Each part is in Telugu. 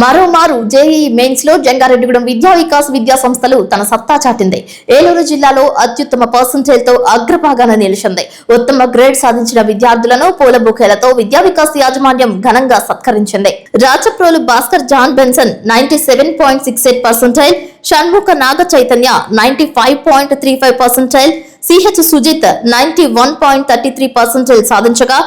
మరోమారు జేఈ మెయిన్స్లో జంగారెడ్డిగూడెం విద్యా వికాస్ విద్యా సంస్థలు తన సత్తా చాటింది. ఏలూరు జిల్లాలో అత్యుత్తమ పర్సంటేజ్తో అగ్రభాగాన నిలిచింది. ఉత్తమ గ్రేడ్ సాధించిన విద్యార్థులను పూల బుకేలతో విద్యా వికాస్ యాజమాన్యం ఘనంగా సత్కరించింది. Rachaprolu Bhaskar John Benson ninety seven point six eight percentile Shanmukha Naga Chaitanya ninety five point three five percentile CH Sujith ninety one point thirty three percentile సాధించగా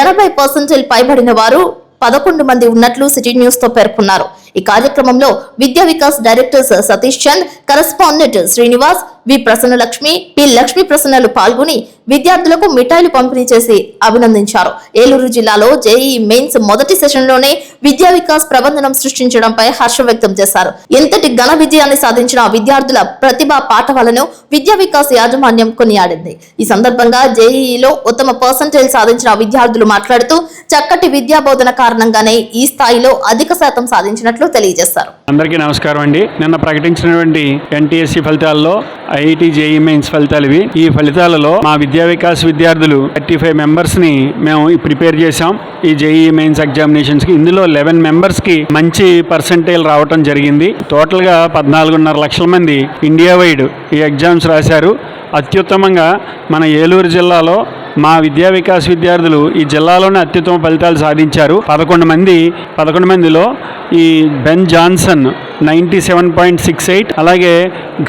ఎనభై పర్సెంటైల్ పైబడిన వారు పదకొండు మంది ఉన్నట్లు సిటీ న్యూస్తో పేర్కొన్నారు. ఈ కార్యక్రమంలో Vidya Vikas directors Satish Chand correspondent Srinivas V Prasanna Lakshmi P Lakshmi ప్రసన్నలు పాల్గొని విద్యార్థులకు మిఠాయిలు పంపిణీ చేసి అభినందించారు. ఏలూరు జిల్లాలో జేఈ మెయిన్స్ మొదటి సెషన్లోనే విద్యా వికాస్ ప్రబంధనం సృష్టించడంపై హర్షం వ్యక్తం చేశారు. ఎంతటి ఘన విజయాన్ని సాధించిన విద్యార్థుల ప్రతిభా పాఠవాలను విద్యా వికాస్ యాజమాన్యం కొనియాడింది. ఈ సందర్భంగా జేఈలో ఉత్తమ పర్సంటేజ్ సాధించిన విద్యార్థులు మాట్లాడుతూ చక్కటి విద్యా బోధన కారణంగానే ఈ స్థాయిలో అధిక శాతం సాధించినట్లు తెలియజేశారు. అందరికీ నమస్కారం అండి. నిన్న ప్రకటించినటువంటి ఎన్టీఎస్సీ ఫలితాల్లో ఐఐటి జేఈ మెయిన్స్ ఫలితాలు ఇవి. ఈ ఫలితాలలో మా విద్యా వికాస్ విద్యార్థులు థర్టీ ఫైవ్ మెంబర్స్ని మేము ప్రిపేర్ చేసాం ఈ జేఈ మెయిన్స్ ఎగ్జామినేషన్స్కి ఇందులో లెవెన్ మెంబర్స్కి మంచి పర్సంటేజ్ రావటం జరిగింది. టోటల్గా పద్నాలుగున్నర లక్షల మంది ఇండియా వైడ్ ఈ ఎగ్జామ్స్ రాశారు. అత్యుత్తమంగా మన ఏలూరు జిల్లాలో మా విద్యా వికాస్ విద్యార్థులు ఈ జిల్లాలోనే అత్యుత్తమ ఫలితాలు సాధించారు. పదకొండు మంది పదకొండు మందిలో ఈ Ben Johnson ninety seven point six eight అలాగే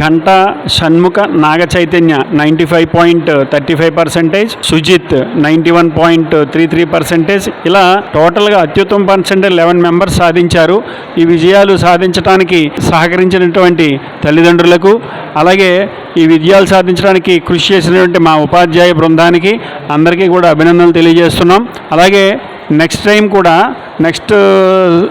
Ghanta Shanmukha Naga Chaitanya ninety five point thirty five percentage Sujith ninety one point three three percentage ఇలా టోటల్గా అత్యుత్తమ పర్సెంటేజ్ లెవెన్ మెంబర్స్ సాధించారు. ఈ విజయాలు సాధించడానికి సహకరించినటువంటి తల్లిదండ్రులకు అలాగే ఈ విజయాలు సాధించడానికి కృషి చేసినటువంటి మా ఉపాధ్యాయ బృందానికి అందరికీ కూడా అభినందనలు తెలియజేస్తున్నాం. అలాగే నెక్స్ట్ టైం కూడా నెక్స్ట్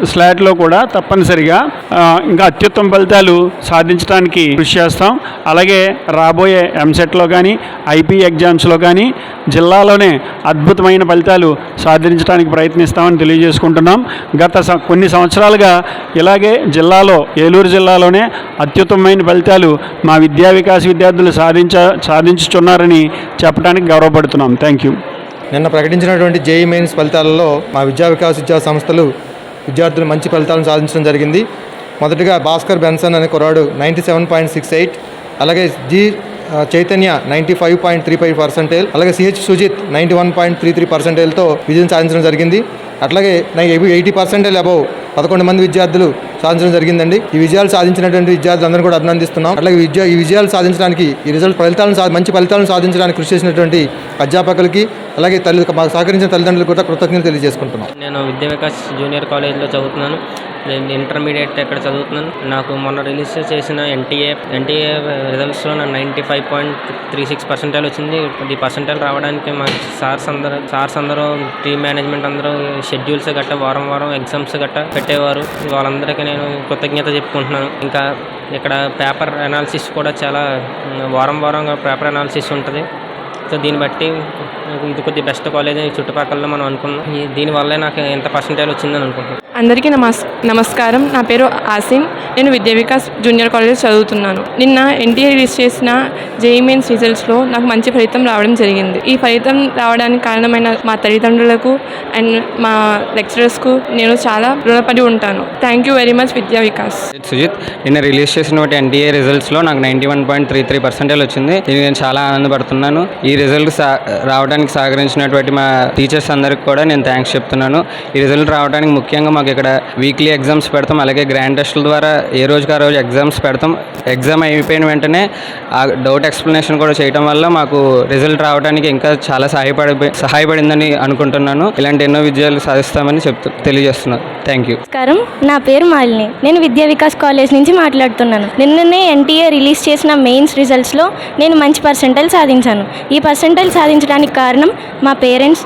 స్లాట్లో uh, కూడా తప్పనిసరిగా uh, ఇంకా అత్యుత్తమ ఫలితాలు సాధించడానికి కృషి చేస్తాం. అలాగే రాబోయే ఎంసెట్లో కానీ ఐపీ ఎగ్జామ్స్లో కానీ జిల్లాలోనే అద్భుతమైన ఫలితాలు సాధించడానికి ప్రయత్నిస్తామని తెలియజేసుకుంటున్నాం. గత స- కొన్ని సంవత్సరాలుగా ఇలాగే జిల్లాలో ఏలూరు జిల్లాలోనే అత్యుత్తమమైన ఫలితాలు మా విద్యా వికాస్ విద్యార్థులు సాధించ సాధించుచున్నారని చెప్పడానికి గౌరవపడుతున్నాం. థ్యాంక్ యూ నిన్న ప్రకటించినటువంటి జేఈ మెయిన్స్ ఫలితాలలో మా విద్యా వికాస్ విద్యా సంస్థలు విద్యార్థులు మంచి ఫలితాలను సాధించడం జరిగింది. మొదటగా భాస్కర్ బెన్సన్ అనే కుర్రాడు ninety seven point six eight అలాగే G Chaitanya ninety five point three five percentage అలాగే CH Sujith ninety one point three three పర్సెంటేజ్తో విజయం సాధించడం జరిగింది. అట్లాగే ఎయిటీ పర్సెంటేజ్ అబౌవ్ పదకొండు మంది విద్యార్థులు సాధించడం జరిగిందండి. ఈ విజయాలు సాధించినటువంటి విద్యార్థులందరూ కూడా అభినందిస్తున్నాం. అట్లాగే విద్య ఈ విజయాలు సాధించడానికి ఈ రిజల్ట్ ఫలితాలను మంచి ఫలితాలను సాధించడానికి కృషి చేసినటువంటి అధ్యాపకులకి అలాగే తల్లి మాకు సహకరించిన తల్లిదండ్రులకు కూడా కృతజ్ఞతలు తెలియజేసుకుంటున్నాం. నేను విద్యా వికాస్ జూనియర్ కాలేజ్లో చదువుతున్నాను. నేను ఇంటర్మీడియట్ ఇక్కడ చదువుతున్నాను. నాకు మొన్న రిలీజ్ చేసిన ఎన్టీఏ ఎన్టీఏ రిజల్ట్స్లో నాకు ninety five point three six percentage వచ్చింది. ఈ పర్సెంటైల్ రావడానికి మా సార్స్ అందరూ సార్స్ అందరూ టీమ్ మేనేజ్మెంట్ అందరూ షెడ్యూల్స్ గట్ట వారం వారం ఎగ్జామ్స్ గట్ట పెట్టేవారు. వాళ్ళందరికీ నేను కృతజ్ఞత చెప్పుకుంటున్నాను. ఇంకా ఇక్కడ పేపర్ అనాలిసిస్ కూడా చాలా వారం వారం పేపర్ అనాలిసిస్ ఉంటుంది. సో దీన్ని బట్టి ఇది కొద్ది బెస్ట్ కాలేజ్ అని చుట్టుపక్కల మనం అనుకున్నాం. దీనివల్లే నాకు ఎంత పర్సంటేజ్ వచ్చిందని అనుకుంటున్నాను. అందరికీ నమస్ నమస్కారం. నా పేరు ఆసిన్ నేను విద్యా వికాస్ జూనియర్ కాలేజ్ చదువుతున్నాను. నిన్న ఎన్టీఏ రిలీజ్ చేసిన జేఈ మెయిన్స్ రిజల్ట్స్లో నాకు మంచి ఫలితం రావడం జరిగింది. ఈ ఫలితం రావడానికి కారణమైన మా తల్లిదండ్రులకు అండ్ మా లెక్చరర్స్కు నేను చాలా రుణపడి ఉంటాను. థ్యాంక్ యూ వెరీ మచ్ విద్యా వికాస్ సుజిత్. నిన్న రిలీజ్ చేసినటువంటి ఎన్టీఏ రిజల్ట్స్లో నాకు ninety one point three three percentage వచ్చింది. దీనికి నేను చాలా ఆనందపడుతున్నాను. ఈ రిజల్ట్ సా రావడానికి సహకరించినటువంటి మా టీచర్స్ అందరికి కూడా నేను థ్యాంక్స్ చెప్తున్నాను. ఈ రిజల్ట్ రావడానికి ముఖ్యంగా మాకు ఇక్కడ వీక్లీ ఎగ్జామ్స్ పెడతాం. అలాగే గ్రాండ్ టెస్టుల ద్వారా ఏ రోజుకి ఆ రోజు ఎగ్జామ్స్ పెడతాం. ఎగ్జామ్ అయిపోయిన వెంటనే ఆ డౌట్ ఎక్స్ప్లెనేషన్ కూడా చేయడం వల్ల మాకు రిజల్ట్ రావడానికి ఇంకా చాలా సహాయపడి సహాయపడిందని అనుకుంటున్నాను. ఇలాంటి ఎన్నో విజయాలు సాధిస్తామని చెప్తూ తెలియజేస్తున్నాను. థ్యాంక్ యూ నమస్కారం. నా పేరు మాలిని. నేను విద్యా వికాస్ కాలేజ్ నుంచి మాట్లాడుతున్నాను. నిన్ననే ఎన్టీఏ రిలీజ్ చేసిన మెయిన్స్ రిజల్ట్స్లో నేను మంచి పర్సెంటైల్ సాధించాను. ఈ పర్సెంటైల్ సాధించడానికి కారణం మా పేరెంట్స్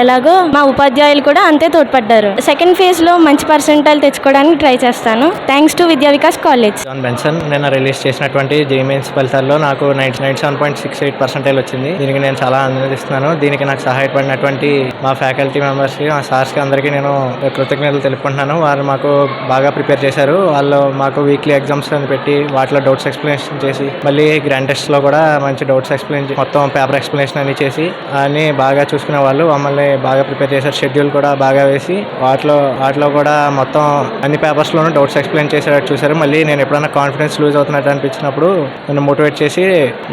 అలాగో మా ఉపాధ్యాయులు కూడా అంతే తోడ్పడ్డారు. సెకండ్ ఫేజ్లో మంచి పర్సెంటైల్ తెచ్చుకోవడానికి ట్రై చేస్తాను. Thanks to Vidya Vikas college John Benson release చేసినటువంటి జేమెయిన్స్ ఫలితాల్లో నాకు ninety nine seven point six eight percentile వచ్చింది. దీనికి నేను చాలా ఆనందిస్తున్నాను. దీనికి నాకు సహాయపడినటువంటి మా ఫ్యాకల్టీ మెంబర్స్కి మా సార్స్కి అందరికీ నేను కృతజ్ఞతలు తెలుపుకుంటున్నాను. వారు మాకు బాగా ప్రిపేర్ చేశారు. వాళ్ళు మాకు వీక్లీ ఎగ్జామ్స్ అని పెట్టి వాటిలో డౌట్స్ ఎక్స్ప్లెనేషన్ చేసి మళ్ళీ గ్రాండ్ టెస్ట్లో కూడా మంచి డౌట్స్ ఎక్స్ప్లెయిన్ మొత్తం పేపర్ ఎక్స్ప్లెనేషన్ అని చేసి అన్ని బాగా చూసుకునే వాళ్ళు. వాళ్ళు మమ్మల్ని బాగా ప్రిపేర్ చేశారు. షెడ్యూల్ కూడా బాగా వేసి వాటిలో వాటిలో కూడా మొత్తం అన్ని పేపర్స్లోనూ డౌట్స్ ఎక్స్ప్లెయిన్ చేసేటట్టు చూశారు. మళ్ళీ నేను ఎప్పుడైనా కాన్ఫిడెన్స్ లూజ్ అవుతున్నట్టు అనిపించినప్పుడు నన్ను మోటివేట్ చేసి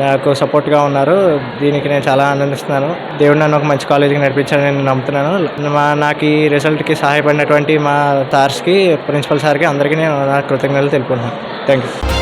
నాకు సపోర్ట్గా ఉన్నారు. దీనికి నేను చాలా ఆనందిస్తున్నాను. దేవుడు నన్ను ఒక మంచి కాలేజీకి నడిపించాలని నేను నమ్ముతున్నాను. మా నాకు ఈ రిజల్ట్కి సహాయపడినటువంటి మా సార్స్కి ప్రిన్సిపల్ సార్కి అందరికీ నేను నా కృతజ్ఞతలు తెలుపుకుంటున్నాను థ్యాంక్ యూ